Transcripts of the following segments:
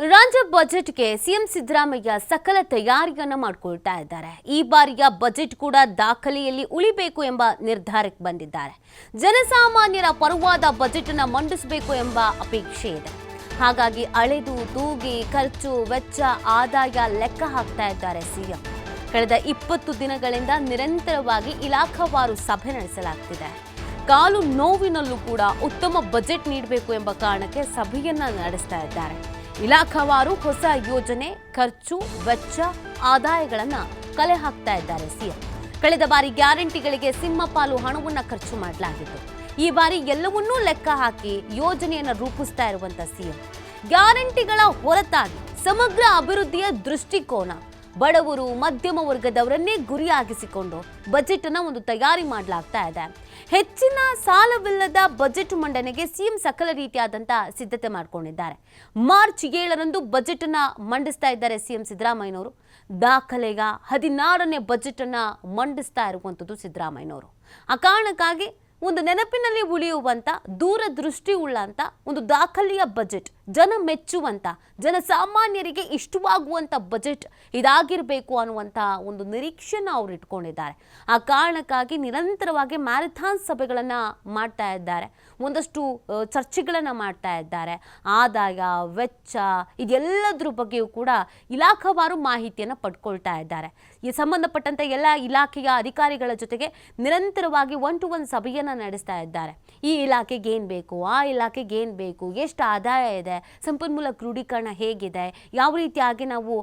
ರಾಜ್ಯ ಬಜೆಟ್ಗೆ ಸಿಎಂ ಸಿದ್ದರಾಮಯ್ಯ ಸಕಲ ತಯಾರಿಯನ್ನ ಮಾಡಿಕೊಳ್ತಾ ಇದ್ದಾರೆ. ಈ ಬಾರಿಯ ಬಜೆಟ್ ಕೂಡ ದಾಖಲೆಯಲ್ಲಿ ಉಳಿಬೇಕು ಎಂಬ ನಿರ್ಧಾರಕ್ಕೆ ಬಂದಿದ್ದಾರೆ. ಜನಸಾಮಾನ್ಯರ ಪರವಾದ ಬಜೆಟ್ ಅನ್ನ ಮಂಡಿಸಬೇಕು ಎಂಬ ಅಪೇಕ್ಷೆ ಇದೆ. ಹಾಗಾಗಿ ಅಳೆದು, ತೂಗಿ, ಖರ್ಚು, ವೆಚ್ಚ, ಆದಾಯ ಲೆಕ್ಕ ಹಾಕ್ತಾ ಇದ್ದಾರೆ ಸಿಎಂ. ಕಳೆದ ಇಪ್ಪತ್ತು ದಿನಗಳಿಂದ ನಿರಂತರವಾಗಿ ಇಲಾಖಾವಾರು ಸಭೆ ನಡೆಸಲಾಗ್ತಿದೆ. ಕಾಲು ನೋವಿನಲ್ಲೂ ಕೂಡ ಉತ್ತಮ ಬಜೆಟ್ ನೀಡಬೇಕು ಎಂಬ ಕಾರಣಕ್ಕೆ ಸಭೆಯನ್ನ ನಡೆಸ್ತಾ ಇದ್ದಾರೆ. ಇಲಾಖಾವಾರು ಹೊಸ ಯೋಜನೆ, ಖರ್ಚು, ವೆಚ್ಚ, ಆದಾಯಗಳನ್ನು ಕಲೆ ಹಾಕ್ತಾ ಇದ್ದಾರೆ ಸಿಎಂ. ಕಳೆದ ಬಾರಿ ಗ್ಯಾರಂಟಿಗಳಿಗೆ ಸಿಂಹಪಾಲು ಹಣವನ್ನು ಖರ್ಚು ಮಾಡಲಾಗಿತ್ತು. ಈ ಬಾರಿ ಎಲ್ಲವನ್ನೂ ಲೆಕ್ಕ ಹಾಕಿ ಯೋಜನೆಯನ್ನು ರೂಪಿಸ್ತಾ ಇರುವಂತಹ ಸಿಎಂ. ಗ್ಯಾರಂಟಿಗಳ ಹೊರತಾಗಿ ಸಮಗ್ರ ಅಭಿವೃದ್ಧಿಯ ದೃಷ್ಟಿಕೋನ ಬಡವರು, ಮಧ್ಯಮ ವರ್ಗದವರನ್ನೇ ಗುರಿಯಾಗಿಸಿಕೊಂಡು ಬಜೆಟ್ ಅನ್ನ ಒಂದು ತಯಾರಿ ಮಾಡಲಾಗ್ತಾ ಇದೆ. ಹೆಚ್ಚಿನ ಸಾಲವಿಲ್ಲದ ಬಜೆಟ್ ಮಂಡನೆಗೆ ಸಿಎಂ ಸಕಲ ರೀತಿಯಾದಂತಹ ಸಿದ್ಧತೆ ಮಾಡಿಕೊಂಡಿದ್ದಾರೆ. ಮಾರ್ಚ್ ಏಳರಂದು ಬಜೆಟ್ ಅನ್ನ ಮಂಡಿಸ್ತಾ ಇದ್ದಾರೆ ಸಿಎಂ ಸಿದ್ದರಾಮಯ್ಯನವರು. ದಾಖಲೆಗ ಹದಿನಾರನೇ ಬಜೆಟ್ ಅನ್ನ ಮಂಡಿಸ್ತಾ ಇರುವಂಥದ್ದು ಸಿದ್ದರಾಮಯ್ಯನವರು. ಆ ಕಾರಣಕ್ಕಾಗಿ ಒಂದು ನೆನಪಿನಲ್ಲಿ ಉಳಿಯುವಂತ ದೂರದೃಷ್ಟಿ ಉಳ್ಳಂತ ಒಂದು ದಾಖಲೆಯ ಬಜೆಟ್. ಜನ ಮೆಚ್ಚುವಂತ ಜನಸಾಮಾನ್ಯರಿಗೆ ಇಷ್ಟವಾಗುವಂತ ಬಜೆಟ್ ಇದಾಗಿರಬೇಕು ಅನ್ನುವಂಥ ಒಂದು ನಿರೀಕ್ಷೆನ ಅವರು ಇಟ್ಕೊಂಡಿದ್ದಾರೆ. ಆ ಕಾರಣಕ್ಕಾಗಿ ನಿರಂತರವಾಗಿ ಮ್ಯಾರಥಾನ್ ಸಭೆಗಳನ್ನು ಮಾಡ್ತಾ ಇದ್ದಾರೆ. ಒಂದಷ್ಟು ಚರ್ಚೆಗಳನ್ನು ಮಾಡ್ತಾ ಇದ್ದಾರೆ. ಆದಾಯ, ವೆಚ್ಚ ಇದೆಲ್ಲದ್ರ ಬಗ್ಗೆಯೂ ಕೂಡ ಇಲಾಖಾವಾರು ಮಾಹಿತಿಯನ್ನು ಪಡ್ಕೊಳ್ತಾ ಇದ್ದಾರೆ. ಈ ಸಂಬಂಧಪಟ್ಟಂಥ ಎಲ್ಲ ಇಲಾಖೆಯ ಅಧಿಕಾರಿಗಳ ಜೊತೆಗೆ ನಿರಂತರವಾಗಿ ಒನ್ ಟು ಒನ್ ಸಭೆಯನ್ನು ನಡೆಸ್ತಾ ಇದ್ದಾರೆ. ಈ ಇಲಾಖೆಗೆ ಏನು ಬೇಕು, ಆ ಇಲಾಖೆಗೆ ಏನು ಬೇಕು, ಎಷ್ಟು ಆದಾಯ ಇದೆ ಸಂಪನ್ಮೂಲ ಕ್ರೋಢೀಕರಣ ಹೇಗಿದೆ? ಯಾವ ರೀತಿಯಾಗಿ ನಾವು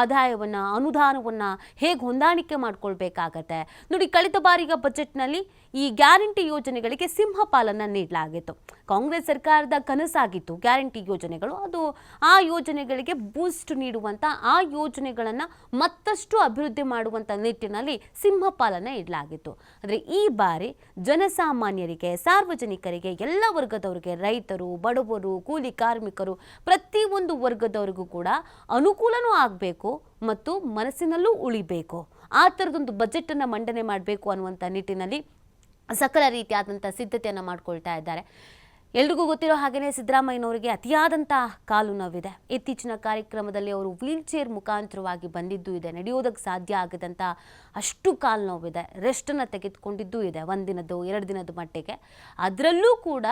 ಆದಾಯವನ್ನು, ಅನುದಾನವನ್ನು ಹೇಗೆ ಹೊಂದಾಣಿಕೆ ಮಾಡಿಕೊಳ್ಬೇಕಾಗತ್ತೆ? ನೋಡಿ, ಕಳೆದ ಬಾರಿಯ ಬಜೆಟ್ನಲ್ಲಿ ಈ ಗ್ಯಾರಂಟಿ ಯೋಜನೆಗಳಿಗೆ ಸಿಂಹಪಾಲನ್ನು ನೀಡಲಾಗಿತ್ತು. ಕಾಂಗ್ರೆಸ್ ಸರ್ಕಾರದ ಕನಸಾಗಿತ್ತು ಗ್ಯಾರಂಟಿ ಯೋಜನೆಗಳು. ಅದು ಆ ಯೋಜನೆಗಳಿಗೆ ಬೂಸ್ಟ್ ನೀಡುವಂಥ ಆ ಯೋಜನೆಗಳನ್ನು ಮತ್ತಷ್ಟು ಅಭಿವೃದ್ಧಿ ಮಾಡುವಂಥ ನಿಟ್ಟಿನಲ್ಲಿ ಸಿಂಹಪಾಲನ್ನು ಇಡಲಾಗಿತ್ತು. ಆದರೆ ಈ ಬಾರಿ ಜನಸಾಮಾನ್ಯರಿಗೆ, ಸಾರ್ವಜನಿಕರಿಗೆ, ಎಲ್ಲ ವರ್ಗದವರಿಗೆ, ರೈತರು, ಬಡವರು, ಕೂಲಿ ಕಾರ್ಮಿಕರು. ಪ್ರತಿಯೊಂದು ವರ್ಗದವರಿಗೂ ಕೂಡ ಅನುಕೂಲನೂ ಆಗಬೇಕು ಮತ್ತು ಮನಸ್ಸಿನಲ್ಲೂ ಉಳಿಬೇಕು. ಆ ಥರದೊಂದು ಬಜೆಟನ್ನು ಮಂಡನೆ ಮಾಡಬೇಕು ಅನ್ನುವಂಥ ನಿಟ್ಟಿನಲ್ಲಿ ಸಕಲ ರೀತಿಯಾದಂಥ ಸಿದ್ಧತೆಯನ್ನು ಮಾಡ್ಕೊಳ್ತಾ ಇದ್ದಾರೆ. ಎಲ್ರಿಗೂ ಗೊತ್ತಿರೋ ಹಾಗೆಯೇ ಸಿದ್ದರಾಮಯ್ಯನವರಿಗೆ ಅತಿಯಾದಂಥ ಕಾಲು ನೋವಿದೆ. ಇತ್ತೀಚಿನ ಕಾರ್ಯಕ್ರಮದಲ್ಲಿ ಅವರು ವೀಲ್ ಚೇರ್ ಮುಖಾಂತರವಾಗಿ ಬಂದಿದ್ದೂ ಇದೆ. ನಡೆಯೋದಕ್ಕೆ ಸಾಧ್ಯ ಆಗದಂಥ ಅಷ್ಟು ಕಾಲು ನೋವಿದೆ. ರೆಸ್ಟನ್ನು ತೆಗೆದುಕೊಂಡಿದ್ದೂ ಇದೆ. ಒಂದಿನದ್ದು ಎರಡು ದಿನದ ಮಟ್ಟಿಗೆ. ಅದರಲ್ಲೂ ಕೂಡ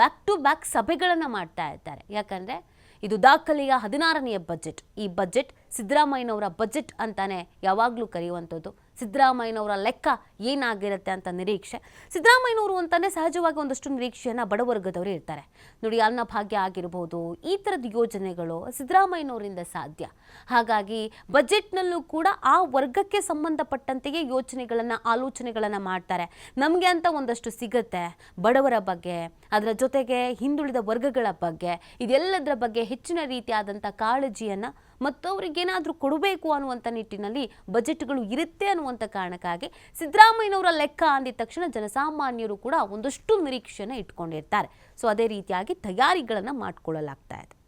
ಬ್ಯಾಕ್ ಟು ಬ್ಯಾಕ್ ಸಭೆಗಳನ್ನು ಮಾಡ್ತಾ ಇದ್ದಾರೆ. ಯಾಕಂದರೆ ಇದು ದಾಖಲೆಯ ಹದಿನಾರನೆಯ ಬಜೆಟ್ ಈ ಬಜೆಟ್ ಸಿದ್ದರಾಮಯ್ಯನವರ ಬಜೆಟ್ ಅಂತಾನೆ ಯಾವಾಗಲೂ ಕರೆಯುವಂಥದ್ದು. ಸಿದ್ದರಾಮಯ್ಯನವರ ಲೆಕ್ಕ ಏನಾಗಿರುತ್ತೆ ಅಂತ ನಿರೀಕ್ಷೆ. ಸಿದ್ದರಾಮಯ್ಯನವರು ಅಂತಾನೆ ಸಹಜವಾಗಿ ಒಂದಷ್ಟು ನಿರೀಕ್ಷೆಯನ್ನು ಬಡವರ್ಗದವರು ಇರ್ತಾರೆ. ನೋಡಿ, ಅನ್ನಭಾಗ್ಯ ಆಗಿರ್ಬೋದು, ಈ ಥರದ ಯೋಜನೆಗಳು ಸಿದ್ದರಾಮಯ್ಯನವರಿಂದ ಸಾಧ್ಯ. ಹಾಗಾಗಿ ಬಜೆಟ್ನಲ್ಲೂ ಕೂಡ ಆ ವರ್ಗಕ್ಕೆ ಸಂಬಂಧಪಟ್ಟಂತೆಯೇ ಯೋಚನೆಗಳನ್ನು, ಆಲೋಚನೆಗಳನ್ನು ಮಾಡ್ತಾರೆ. ನಮಗೆ ಅಂತ ಒಂದಷ್ಟು ಸಿಗುತ್ತೆ. ಬಡವರ ಬಗ್ಗೆ, ಅದರ ಜೊತೆಗೆ ಹಿಂದುಳಿದ ವರ್ಗಗಳ ಬಗ್ಗೆ, ಇದೆಲ್ಲದರ ಬಗ್ಗೆ ಹೆಚ್ಚಿನ ರೀತಿಯಾದಂಥ ಕಾಳಜಿಯನ್ನು ಮತ್ತು ಅವರಿಗೇನಾದರೂ ಕೊಡಬೇಕು ಅನ್ನುವಂಥ ನಿಟ್ಟಿನಲ್ಲಿ ಬಜೆಟ್ಗಳು ಇರುತ್ತೆ ಅನ್ನುವಂಥ ಕಾರಣಕ್ಕಾಗಿ ಸಿದ್ದರಾಮಯ್ಯನವರ ಲೆಕ್ಕ ಅಂದಿದ ತಕ್ಷಣ ಜನಸಾಮಾನ್ಯರು ಕೂಡ ಒಂದಷ್ಟು ನಿರೀಕ್ಷೆಯನ್ನು ಇಟ್ಕೊಂಡಿರ್ತಾರೆ. ಸೊ, ಅದೇ ರೀತಿಯಾಗಿ ತಯಾರಿಗಳನ್ನು ಮಾಡಿಕೊಳ್ಳಲಾಗ್ತಾ ಇದೆ.